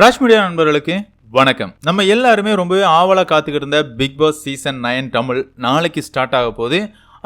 Raj media நண்பர்களுக்கு வணக்கம். நம்ம எல்லாருமே ரொம்பவே ஆவலாக காத்துக்கிட்டு இருந்த Bigg Boss season nine Tamil நாளைக்கு ஸ்டார்ட் ஆக போகுது.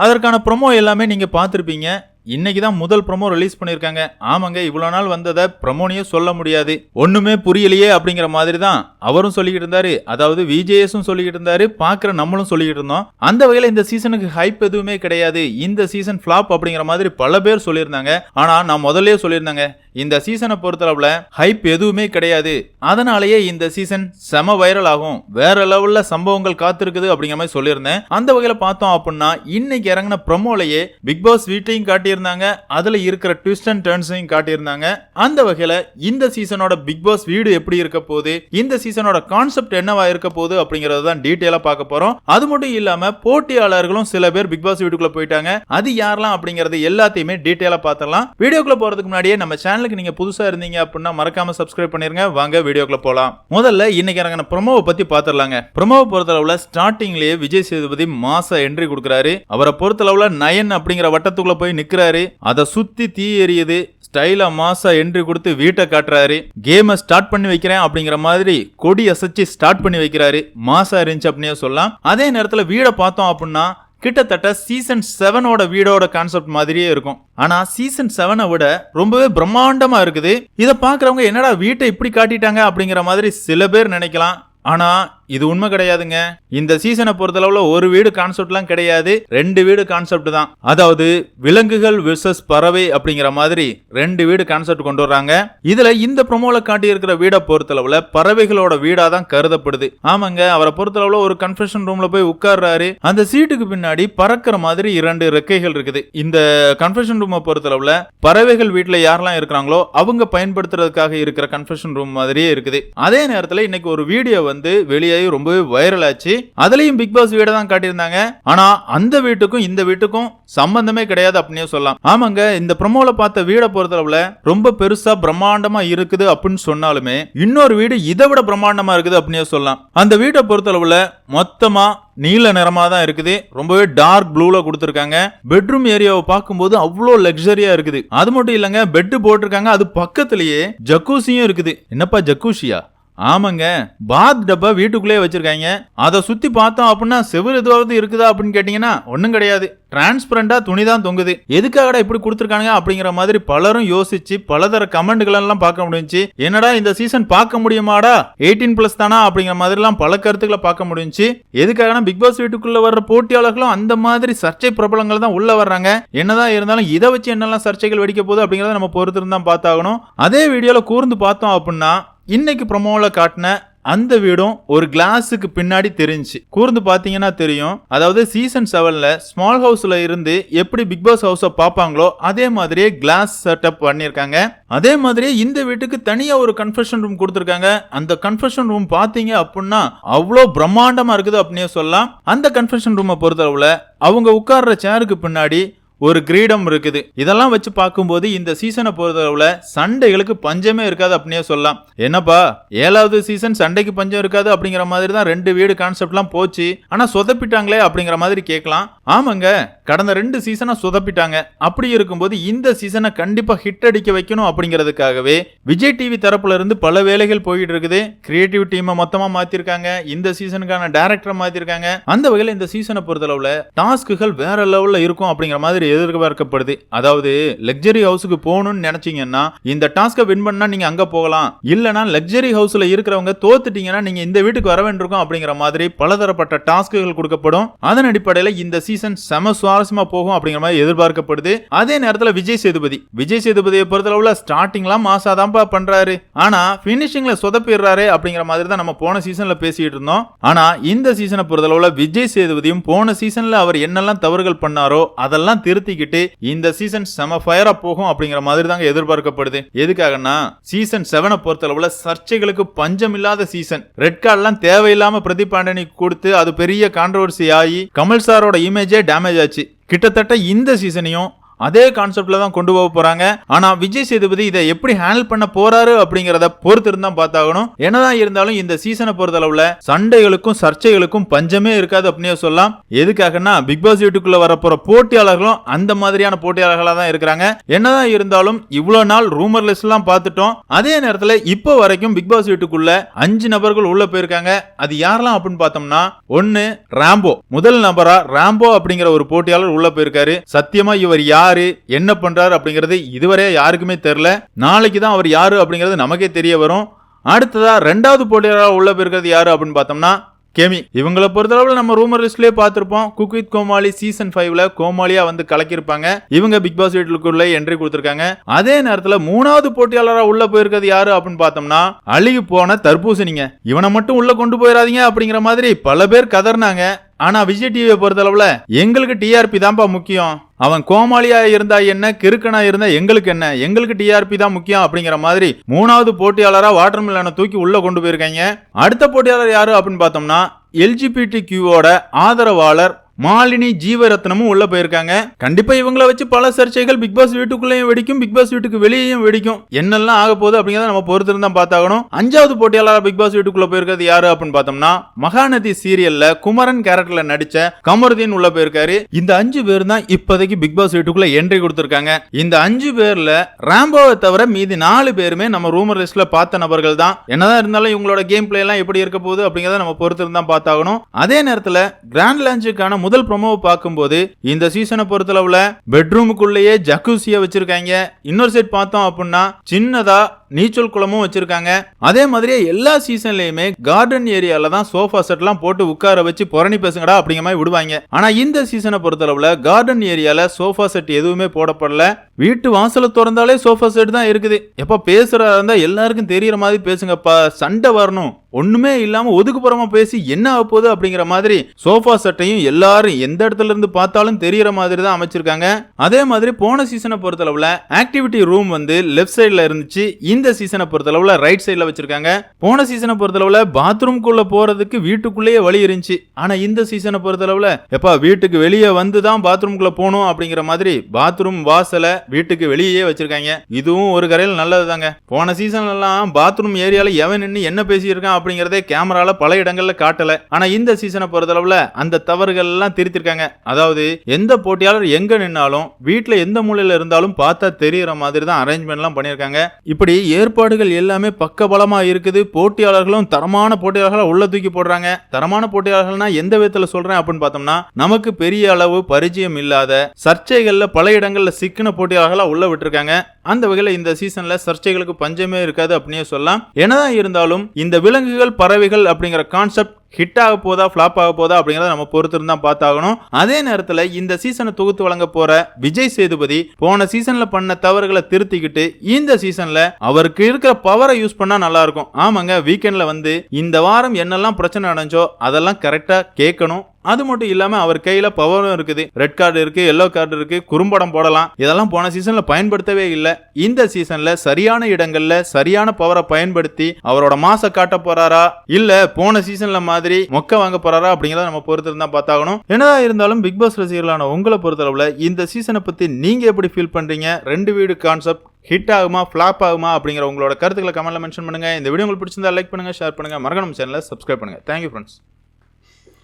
அதற்கான ப்ரோமோ எல்லாமே நீங்கள் பார்த்துருப்பீங்க. இன்னைக்கு தான் முதல் ப்ரோமோ ரிலீஸ் பண்ணியிருக்காங்க. ஆமாங்க இவ்வளோ நாள் வந்ததை ப்ரமோனியே சொல்ல முடியாது. ஒன்றுமே புரியலையே அப்படிங்கிற மாதிரி தான் அவரும் சொல்லிக்கிட்டு இருந்தாரு. அதாவது விஜேஎஸும் சொல்லிக்கிட்டு இருந்தாரு. பார்க்குற நம்மளும் சொல்லிக்கிட்டு இருந்தோம். அந்த வகையில் இந்த சீசனுக்கு ஹைப் எதுவுமே கிடையாது. இந்த சீசன் ஃப்ளாப் அப்படிங்கிற மாதிரி பல பேர் சொல்லியிருந்தாங்க. ஆனால் நான் முதல்ல சொல்லியிருந்தாங்க. இந்த சீசனை பொறுத்தளவுல ஹைப் எதுவுமே கிடையாது. அதனாலேயே இந்த சீசன் செம வைரல் ஆகும். வேற லெவல்ல சம்பவங்கள் காத்திருக்குது அப்படிங்கிற மாதிரி சொல்லியிருந்தேன். அந்த வகையில பார்த்தோம் அப்படின்னா இன்னைக்கு இறங்கின ப்ரொமோலையே பிக் பாஸ் வீட்டையும் காட்டியிருந்தாங்க. அதுல இருக்கிற ட்விஸ்ட் அண்ட் டர்ன்ஸையும் காட்டியிருந்தாங்க. அந்த வகையில இந்த சீசனோட பிக் பாஸ் வீடு எப்படி இருக்க போகுது? இந்த சீசனோட கான்செப்ட் என்னவா இருக்க போகுது? அப்படிங்கறத தான் டீட்டெயிலா பார்க்க போறோம். அது மட்டும் இல்லாம போட்டியாளர்களும் சில பேர் பிக் பாஸ் வீட்டுக்குள்ள போயிட்டாங்க. அது யாரெல்லாம் அப்படிங்கறது எல்லாத்தையுமே டீட்டெயிலா பார்த்துடலாம். வீடியோக்குள்ள போறதுக்கு முன்னாடியே நம்ம சேனலுக்கு நீங்கள் புதுசாக இருந்தீங்க அப்படின்னா மறக்காமல் சப்ஸ்கிரைப் பண்ணிருங்க. வாங்க வீடியோக்குள்ள போகலாம் முதல்ல இன்னைக்கு இறங்கின ப்ரொமோவை பற்றி பார்த்துடலாங்க. ப்ரொமோவை பொறுத்தளவில் ஸ்டார்டிங்லேயே விஜய் சேதுபதி மாச என்ட்ரி கொடுக்குறாரு. அவரை பொறுத்தளவில் நயன் அப்படிங்கிற வட்டத்துக்குள்ளே போய் நிற்கிறாரு அதை சுற்றி தீ எரியுது ஸ்டைலா மாசா என்ட்ரி கொடுத்து வீட்டை காட்டுறாரு. கேமை ஸ்டார்ட் பண்ணி வைக்கிறேன் அப்படிங்கிற மாதிரி கொடி அசைச்சு ஸ்டார்ட் பண்ணி வைக்கிறாரு. மாசா இருந்துச்சு அப்படின்னே சொல்லலாம். அதே நேரத்தில் வீடை பார்த்தோம் அப்படின்னா கிட்டத்தட்ட சீசன் செவனோட வீடோட கான்செப்ட் மாதிரியே இருக்கும். ஆனா சீசன் செவனை விட ரொம்பவே பிரம்மாண்டமா இருக்குது. இதை பாக்குறவங்க என்னடா வீட்டை இப்படி காட்டிட்டாங்க அப்படிங்கிற மாதிரி சில பேர் நினைக்கலாம். ஆனா இது உண்மை கிடையாதுங்க. இந்த சீசனை பொறுத்தளவுல ஒரு வீடு கான்செப்ட்லாம் கிடையாது. ரெண்டு வீடு கான்செப்ட் தான். அதாவது விலங்குகள் விசஸ் பறவை அப்படிங்கிற மாதிரி ரெண்டு வீடு கான்செப்ட் கொண்டு வர்றாங்க. இதுல இந்த ப்ரொமோல காட்டி இருக்கிற வீடை பொறுத்தளவுல பறவைகளோட வீடா தான் கருதப்படுது. ஆமாங்க அவரை பொறுத்தளவுல ஒரு கன்ஃபெஷன் ரூம்ல போய் உட்கார்றாரு. அந்த சீட்டுக்கு பின்னாடி பறக்கிற மாதிரி இரண்டு ரெக்கைகள் இருக்குது. இந்த கன்ஃபெஷன் ரூமை பொறுத்தளவுல பறவைகள் வீட்டுல யாரெல்லாம் இருக்கிறாங்களோ அவங்க பயன்படுத்துறதுக்காக இருக்கிற கன்ஃபெஷன் ரூம் மாதிரியே இருக்குது. அதே நேரத்தில் இன்னைக்கு ஒரு வீடியோ வந்து வெளியே வெளியாகி ரொம்பவே வைரல் ஆச்சு. அதுலயும் பிக் பாஸ் வீடை தான் காட்டியிருந்தாங்க. ஆனா அந்த வீட்டுக்கும் இந்த வீட்டுக்கும் சம்பந்தமே கிடையாது அப்படின்னே சொல்லலாம். ஆமாங்க இந்த ப்ரமோல பார்த்த வீடை பொறுத்தளவுல ரொம்ப பெருசா பிரம்மாண்டமா இருக்குது அப்படின்னு சொன்னாலுமே இன்னொரு வீடு இதை விட பிரம்மாண்டமா இருக்குது அப்படின்னே சொல்லலாம். அந்த வீட்டை பொறுத்தளவுல மொத்தமா நீல நிறமா தான் இருக்குது. ரொம்பவே டார்க் ப்ளூல கொடுத்துருக்காங்க. பெட்ரூம் ஏரியாவை பார்க்கும்போது அவ்வளோ லக்ஸரியா இருக்குது. அது மட்டும் இல்லைங்க பெட்டு போட்டிருக்காங்க. அது பக்கத்துலயே ஜக்கூசியும் இருக்குது. என்னப்பா ஜக்கூசியா ஆமாங்க பாத் டப்பா வீட்டுக்குள்ளேயே வச்சிருக்காங்க. அதை சுத்தி பார்த்தோம் அப்படின்னா செவர் எதுவாவது இருக்குதா அப்படின்னு கேட்டீங்கன்னா ஒன்றும் கிடையாது. டிரான்ஸ்பரண்டா துணி தான் தொங்குது. எதுக்காகடா இப்படி கொடுத்துருக்காங்க அப்படிங்கிற மாதிரி பலரும் யோசிச்சு பலதர கமெண்ட்கள் எல்லாம் பார்க்க முடிஞ்சுச்சு. என்னடா இந்த சீசன் பார்க்க முடியுமாடா? எயிட்டீன் பிளஸ் தானா அப்படிங்கிற மாதிரிலாம் பல கருத்துக்களை பார்க்க முடிஞ்சு எதுக்காகனா பிக் பாஸ் வீட்டுக்குள்ள வர்ற போட்டியாளர்களும் அந்த மாதிரி சர்ச்சை பிரபலங்கள் தான் உள்ள வர்றாங்க. என்னதான் இருந்தாலும் இதை வச்சு என்னெல்லாம் சர்ச்சைகள் வெடிக்க போகுது அப்படிங்கறத நம்ம பொறுத்திருந்தான் பார்த்தாகணும். அதே வீடியோல கூர்ந்து பார்த்தோம் அப்படின்னா இன்னைக்கு ப்ரொமோவில் காட்டின அந்த வீடும் ஒரு கிளாஸுக்கு பின்னாடி தெரிஞ்சு கூர்ந்து பார்த்தீங்கன்னா தெரியும். அதாவது சீசன் செவனில் ஸ்மால் ஹவுஸில் இருந்து எப்படி பிக் பாஸ் ஹவுஸை பார்ப்பாங்களோ அதே மாதிரியே கிளாஸ் செட்டப் பண்ணியிருக்காங்க. அதே மாதிரியே இந்த வீட்டுக்கு தனியாக ஒரு கன்ஃபெஷன் ரூம் கொடுத்துருக்காங்க. அந்த கன்ஃபெஷன் ரூம் பார்த்தீங்க அப்படின்னா அவ்வளோ பிரம்மாண்டமாக இருக்குது அப்படின்னே சொல்லலாம். அந்த கன்ஃபெஷன் ரூமை பொறுத்தளவுல அவங்க உட்கார்ற சேருக்கு பின்னாடி ஒரு கிரீடம் இருக்குது. இதெல்லாம் வச்சு பார்க்கும்போது இந்த சீசனை பொறுத்தளவுல சண்டைகளுக்கு பஞ்சமே இருக்காது அப்படின்னே சொல்லலாம். என்னப்பா ஏழாவது சீசன் சண்டைக்கு பஞ்சம் இருக்காது அப்படிங்கிற மாதிரி தான் ரெண்டு வீடு கான்செப்ட்லாம் போச்சு. ஆனா சொதப்பிட்டாங்களே அப்படிங்கிற மாதிரி கேட்கலாம். ஆமாங்க கடந்த ரெண்டு சீசனை சொதப்பிட்டாங்க. அப்படி இருக்கும்போது இந்த சீசனை கண்டிப்பா ஹிட் அடிக்க வைக்கணும் அப்படிங்கிறதுக்காகவே விஜய் டிவி தரப்புல இருந்து பல வேலைகள் போயிட்டு இருக்குது. கிரியேட்டிவ் டீமை மொத்தமா மாத்திருக்காங்க. இந்த சீசனுக்கான டேரக்டரை மாத்திருக்காங்க. அந்த வகையில் இந்த சீசனை பொறுத்தளவுல டாஸ்க்குகள் வேற லெவல்ல இருக்கும் அப்படிங்கிற மாதிரி எதிர்பார்க்கப்படுது. அதாவது லக்ஸரி ஹவுஸுக்கு போகணும்னு நினைச்சீங்கன்னா இந்த டாஸ்க்கை வின் பண்ணா நீங்க அங்க போகலாம். இல்லனா லக்ஸரி ஹவுஸ்ல இருக்கிறவங்க தோத்துட்டீங்கன்னா நீங்க இந்த வீட்டுக்கு வர வேண்டியிருக்கும் அப்படிங்கிற மாதிரி பலதரப்பட்ட டாஸ்க்குகள் கொடுக்கப்படும். அதன் அடிப்படையில் இந்த சீசன் செம சுவாரஸ்யமா போகும் அப்படிங்கிற மாதிரி எதிர்பார்க்கப்படுது. அதே நேரத்தில் விஜய் சேதுபதி. விஜய் சேதுபதியை பொறுத்தளவுல ஸ்டார்டிங்லாம் மாசாதான்ப்பா பண்றாரு. ஆனா பினிஷிங்ல சொதப்பிடுறாரு அப்படிங்கிற மாதிரி தான் நம்ம போன சீசன்ல பேசிட்டு இருந்தோம். ஆனா இந்த சீசனை பொறுத்தளவுல விஜய் சேதுபதியும் போன சீசன்ல அவர் என்னெல்லாம் தவறுகள் பண்ணாரோ அதெல்லாம் நிறுத்திக்கிட்டு இந்த சீசன் செம ஃபயரா போகும் அப்படிங்கிற மாதிரி தாங்க எதிர்பார்க்கப்படுது. எதுக்காகனா சீசன் செவனை பொறுத்தளவுல சர்ச்சைகளுக்கு பஞ்சம் இல்லாத சீசன் ரெட் கார்டெல்லாம் தேவையில்லாம பிரதீப் கொடுத்து அது பெரிய கான்ட்ரவர்சி ஆகி கமல் சாரோட இமேஜே டேமேஜ் ஆச்சு. கிட்டத்தட்ட இந்த சீசனையும் அதே கான்செப்ட்ல தான் கொண்டு போக போறாங்க. ஆனா விஜய் சேதுபதி இதை எப்படி ஹேண்டில் பண்ண போறாரு அப்படிங்கறத பொறுத்து இருந்தா பார்த்தாகணும். என்னதான் இருந்தாலும் இந்த சீசனை பொறுத்தளவுல சண்டைகளுக்கும் சர்ச்சைகளுக்கும் பஞ்சமே இருக்காது அப்படின்னு சொல்லலாம். எதுக்காகன்னா பிக் பாஸ் வீட்டுக்குள்ள வரப்போற போட்டியாளர்களும் அந்த மாதிரியான போட்டியாளர்களா தான் இருக்கிறாங்க. என்னதான் இருந்தாலும் இவ்வளவு நாள் ரூமர் லிஸ்ட் எல்லாம் பார்த்துட்டோம். அதே நேரத்துல இப்போ வரைக்கும் பிக் பாஸ் வீட்டுக்குள்ள அஞ்சு நபர்கள் உள்ள போயிருக்காங்க. அது யாரெல்லாம் அப்படின்னு பார்த்தோம்னா ஒன்னு ராம்போ முதல் நபரா ராம்போ அப்படிங்கிற ஒரு போட்டியாளர் உள்ள போயிருக்காரு. சத்தியமா இவர் யார்? என்ன பண்றாரு அப்படிங்கிறது இதுவரை யாருக்குமே தெரியல. நாளைக்கு தான் அவர் யாரு அப்படிங்கிறது நமக்கே தெரிய வரும். அடுத்ததா ரெண்டாவது போட்டியாளராக உள்ள போயிருக்கிறது யாரு அப்படின்னு பார்த்தோம்னா கெமி. இவங்கள பொறுத்தளவில் நம்ம ரூமர் லிஸ்ட்லேயே பார்த்திருப்போம். குக் வித் கோமாளி சீசன் ஃபைவ்ல கோமாளியா வந்து கலக்கியிருப்பாங்க. இவங்க பிக் பாஸ் வீட்டுக்குள்ள என்ட்ரி கொடுத்துருக்காங்க. அதே நேரத்தில் மூணாவது போட்டியாளராக உள்ள போயிருக்கிறது யாரு அப்படின்னு பார்த்தோம்னா அழுகி போன தர்பூசணிங்க. இவனை மட்டும் உள்ள கொண்டு போயிடாதீங்க அப்படிங்கிற மாதிரி பல பேர் கதர்னாங்க ஆனா விஜய் டிவியை பொறுத்தளவுல எங்களுக்கு டிஆர்பி தான்ப்பா முக்கியம். அவன் கோமாளியா இருந்தா என்ன கிறுக்கனா இருந்தா எங்களுக்கு என்ன? எங்களுக்கு டிஆர்பி தான் முக்கியம் அப்படிங்கிற மாதிரி மூணாவது போட்டியாளரா வாட்டர் மில்லனை தூக்கி உள்ள கொண்டு போயிருக்காங்க. அடுத்த போட்டியாளர் யாரு அப்படின்னு பார்த்தோம்னா எல்ஜிபிடி கியூவோட ஆதரவாளர் மாலினி ஜீவரத்னமும் உள்ள போயிருக்காங்க. கண்டிப்பா இவங்கள வச்சு பல சர்ச்சைகள் பிக் பாஸ் வீட்டுக்குள்ளேயும் வெடிக்கும் பிக் பாஸ் வீட்டுக்கு வெளியேயும் வெடிக்கும். என்னெல்லாம் ஆக போகுது அப்படிங்கறத நம்ம பொறுத்து தான் பார்த்தாகணும். அஞ்சாவது போட்டியாளர் பிக் பாஸ் வீட்டுக்குள்ள போயிருக்கிறது யாரு அப்படின்னு பார்த்தோம்னா மகாநதி சீரியல்ல குமரன் கேரக்டர்ல நடிச்ச கமருதீன் உள்ள போயிருக்காரு. இந்த அஞ்சு பேர் தான் இப்போதைக்கு பிக் பாஸ் வீட்டுக்குள்ள என்ட்ரி கொடுத்திருக்காங்க. இந்த அஞ்சு பேர்ல ராம்போவை தவிர மீதி நாலு பேருமே நம்ம ரூமர் லிஸ்ட்ல பார்த்த நபர்கள் தான். என்னதான் இருந்தாலும் இவங்களோட கேம் பிளே எல்லாம் எப்படி இருக்க போகுது அப்படிங்கறத நம்ம பொறுத்து தான் பார்த்தாகணும். அதே நேரத்துல கிராண்ட் லான்ச்சுக்கான முதல் ப்ரொமோவை பார்க்கும்போது இந்த சீசனை பொறுத்தளவுல பெட்ரூமுக்குள்ளேயே ஜக்கூசிய வச்சிருக்காங்க. இன்னொரு சைட் பார்த்தோம் அப்படின்னா சின்னதா நீச்சல் குளமும் வச்சிருக்காங்க. அதே மாதிரியே எல்லா சீசன்லயுமே கார்டன் ஏரியால தான் சோஃபா செட்லாம் போட்டு உட்கார வச்சு புரணி பேசுங்கடா அப்படிங்கிற மாதிரி விடுவாங்க. ஆனா இந்த சீசனை பொறுத்தளவுல கார்டன் ஏரியால சோஃபா செட் எதுவுமே போடப்படல. வீட்டு வாசலை திறந்தாலே சோஃபா செட் தான் இருக்குது. எப்ப பேசுறதா இருந்தா எல்லாருக்கும் தெரியற மாதிரி பேசுங்கப்பா. சண்டை வரணும். ஒண்ணுமே இல்லாம ஒதுக்குப்புறமா பேசி என்ன ஆக போகுது அப்படிங்கிற மாதிரி சோஃபா செட்டையும் எல்லாரும் எந்த இடத்துல இருந்து பார்த்தாலும் தெரியற மாதிரி தான் அமைச்சிருக்காங்க. அதே மாதிரி போன சீசனை பொறுத்தளவுல ஆக்டிவிட்டி ரூம் வந்து லெஃப்ட் சைட்ல இருந்துச்சு. இந்த சீசனை பொறுத்தளவுல ரைட் சைட்ல வச்சிருக்காங்க. போன சீசனை பொறுத்தளவுல பாத்ரூம்குள்ள போறதுக்கு வீட்டுக்குள்ளேயே வழி இருந்துச்சு. ஆனா இந்த சீசனை பொறுத்தளவுல எப்பா வீட்டுக்கு வெளியே வந்து தான் பாத்ரூம்குள்ள போகணும் அப்படிங்கிற மாதிரி பாத்ரூம் வாசலை வீட்டுக்கு வெளியே வச்சிருக்காங்க. இதுவும் ஒரு கரையில் நல்லது தாங்க போன சீசன்லாம் பாத்ரூம் ஏரியால எவன் நின்று என்ன பேசியிருக்கான் அப்படிங்கறதே கேமரால பல இடங்கள்ல காட்டல. ஆனா இந்த சீசனை பொறுத்தளவுல அந்த தவறுகள் எல்லாம் திருத்திருக்காங்க. அதாவது எந்த போட்டியாளர் எங்க நின்னாலும் வீட்டுல எந்த மூலையில இருந்தாலும் பார்த்தா தெரியற மாதிரி தான் அரேஞ்ச்மெண்ட் எல்லாம் பண்ணிருக்காங்க. இப்படி ஏற்பாடுகள் எல்லாமே பக்கபலமா இருக்குது. போட்டியாளர்களும் தரமான போட்டியாளர்களை உள்ள தூக்கி போடுறாங்க. தரமான போட்டியாளர்கள்னா எந்த விதத்துல சொல்றேன் அப்படின்னு பார்த்தோம்னா நமக்கு பெரிய அளவு பரிச்சயம் இல்லாத சர்ச்சைகள்ல பல இடங்கள்ல சிக்கின போட்டியாளர்களா உள்ள விட்டுருக்காங்க. அந்த வகையில இந்த சீசன்ல சர்ச்சைகளுக்கு பஞ்சமே இருக்காது அப்படின்னே சொல்லலாம். என்னதான் இருந்தாலும் இந்த விலங்குகள் பறவைகள் அப்படிங்கிற கான்செப்ட் ஹிட் ஆக போதா ஃப்ளாப் ஆக போதா அப்படிங்கிறத நம்ம பொறுத்து இருந்தா பார்த்தாகணும். அதே நேரத்தில் இந்த சீசனை தொகுத்து வழங்க போற விஜய் சேதுபதி போன சீசன்ல பண்ண தவறுகளை திருத்திக்கிட்டு இந்த சீசன்ல அவருக்கு இருக்கிற பவரை யூஸ் பண்ணா நல்லா இருக்கும் ஆமாங்க வீக்கெண்ட்ல வந்து இந்த வாரம் என்னெல்லாம் பிரச்சனை நடந்துச்சோ அதெல்லாம் கரெக்டா கேட்கணும். அது மட்டும் இல்லாம அவர் கையில பவரும் இருக்குது. ரெட் கார்டு இருக்கு எல்லோ கார்டு இருக்கு குறும்படம் போடலாம். இதெல்லாம் போன சீசன்ல பயன்படுத்தவே இல்லை. இந்த சீசன்ல சரியான இடங்கள்ல சரியான பவரை பயன்படுத்தி அவரோட மாச காட்ட போறாரா? இல்ல போன சீசன்ல மாதிரி மொக்க வாங்க போறாரா அப்படிங்கிறத நம்ம பொறுத்திருந்தா பார்த்தாகணும். என்னதான் இருந்தாலும் பிக் பாஸ் ரசிகர்களான உங்களை பொறுத்தளவுல இந்த சீசனை பத்தி நீங்க எப்படி ஃபீல் பண்றீங்க? ரெண்டு வீடு கான்செப்ட் ஹிட் ஆகுமா ஃபிளாப் ஆகுமா அப்படிங்கிற உங்களோட கருத்துக்களை கமெண்ட்ல மென்ஷன் பண்ணுங்க. இந்த வீடியோ உங்களுக்கு பிடிச்சிருந்தா லைக் பண்ணுங்க ஷேர் பண்ணுங்க. மறக்கணும் சேனலை சப்ஸ்கிரைப் பண்ணுங்க. Thank you friends